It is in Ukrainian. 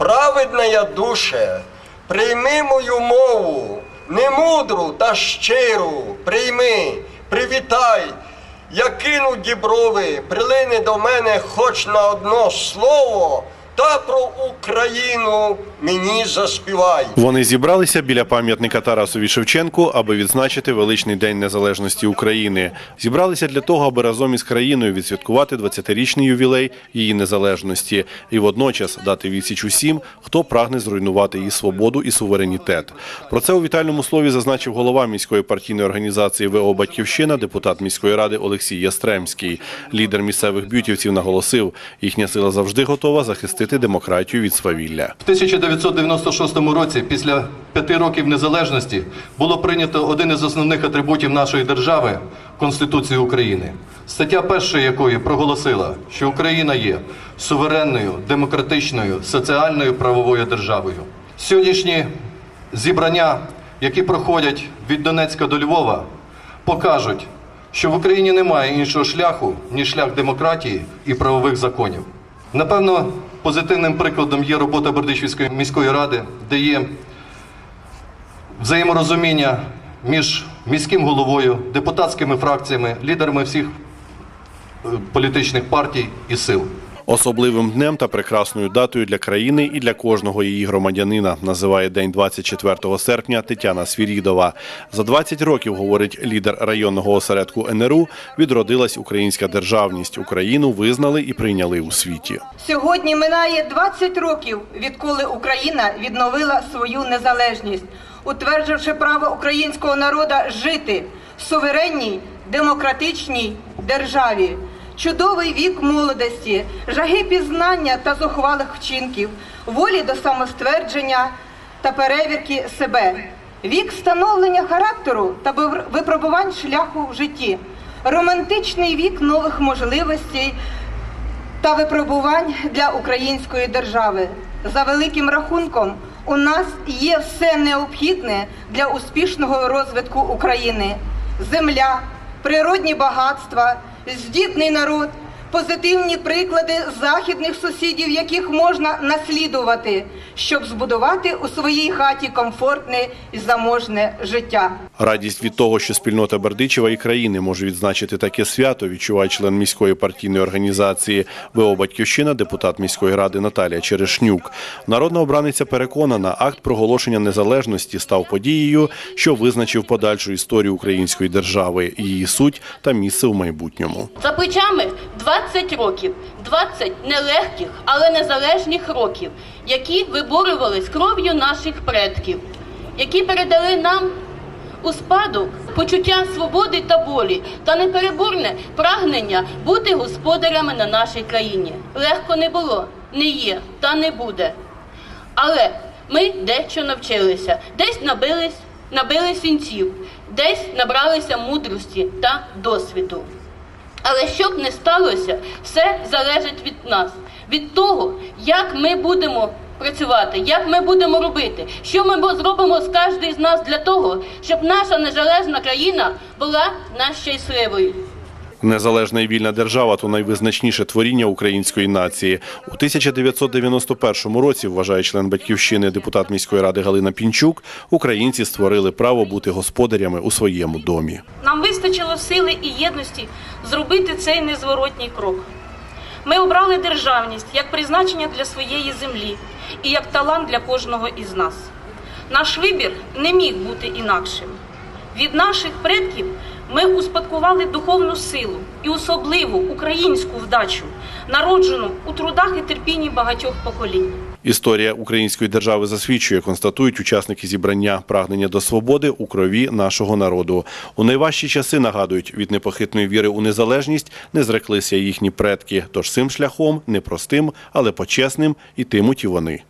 праведна я душе, прийми мою мову, немудру та щиру, прийми, привітай, я кину діброви, прилини до мене хоч на одно слово, та про Україну мені заспівай. Вони зібралися біля пам'ятника Тарасові Шевченку, аби відзначити величний день незалежності України. Зібралися для того, аби разом із країною відсвяткувати 20-річний ювілей її незалежності і водночас дати відсіч усім, хто прагне зруйнувати її свободу і суверенітет. Про це у вітальному слові зазначив голова міської партійної організації ВО Батьківщина, депутат міської ради Олексій Ястремський. Лідер місцевих б'ютівців наголосив, їхня сила завжди готова захистити демократію від свавілля. В 1996 році, після п'яти років незалежності, було прийнято один із основних атрибутів нашої держави Конституцію України, стаття першої якої проголосила, що Україна є суверенною, демократичною, соціальною правовою державою. Сьогоднішні зібрання, які проходять від Донецька до Львова, покажуть, що в Україні немає іншого шляху, ніж шлях демократії і правових законів. Напевно, позитивним прикладом є робота Бердичівської міської ради, де є взаєморозуміння між міським головою, депутатськими фракціями, лідерами всіх е, політичних партій і сил. Особливим днем та прекрасною датою для країни і для кожного її громадянина називає день 24 серпня Тетяна Свірідова. За 20 років, говорить лідер районного осередку НРУ, відродилась українська державність. Україну визнали і прийняли у світі. Сьогодні минає 20 років, відколи Україна відновила свою незалежність, утвердживши право українського народу жити в суверенній демократичній державі. Чудовий вік молодості, жаги пізнання та зухвалих вчинків, волі до самоствердження та перевірки себе, вік становлення характеру та випробувань шляху в житті, романтичний вік нових можливостей та випробувань для української держави. За великим рахунком, у нас є все необхідне для успішного розвитку України: земля, природні багатства, здібний народ, позитивні приклади західних сусідів, яких можна наслідувати, щоб збудувати у своїй хаті комфортне і заможне життя. Радість від того, що спільнота Бердичева і країни може відзначити таке свято, відчуває член міської партійної організації ВО Батьківщина, депутат міської ради Наталія Черешнюк. Народна обраниця переконана, акт проголошення незалежності став подією, що визначив подальшу історію української держави, її суть та місце у майбутньому. За плечами 20 років, 20 нелегких, але незалежних років, які виборювались кров'ю наших предків, які передали нам у спадок почуття свободи та болі та непереборне прагнення бути господарями на нашій країні. Легко не було, не є та не буде. Але ми дещо навчилися, десь набились, набили сінців, десь набралися мудрості та досвіду. Але щоб не сталося, все залежить від нас, від того, як ми будемо працювати, як ми будемо робити, що ми зробимо з кожним з нас для того, щоб наша незалежна країна була найщасливою. Незалежна і вільна держава то найвизначніше творіння української нації. У 1991 році, вважає член батьківщини депутат міської ради Галина Пінчук, українці створили право бути господарями у своєму домі. Нам вистачило сили і єдності зробити цей незворотній крок. Ми обрали державність як призначення для своєї землі і як талант для кожного із нас. Наш вибір не міг бути інакшим. Від наших предків ми успадкували духовну силу і особливу українську вдачу, народжену у трудах і терпінні багатьох поколінь. Історія української держави засвідчує, констатують учасники зібрання прагнення до свободи у крові нашого народу. У найважчі часи нагадують, від непохитної віри у незалежність не зреклися їхні предки. Тож цим шляхом непростим, але почесним ітимуть і вони.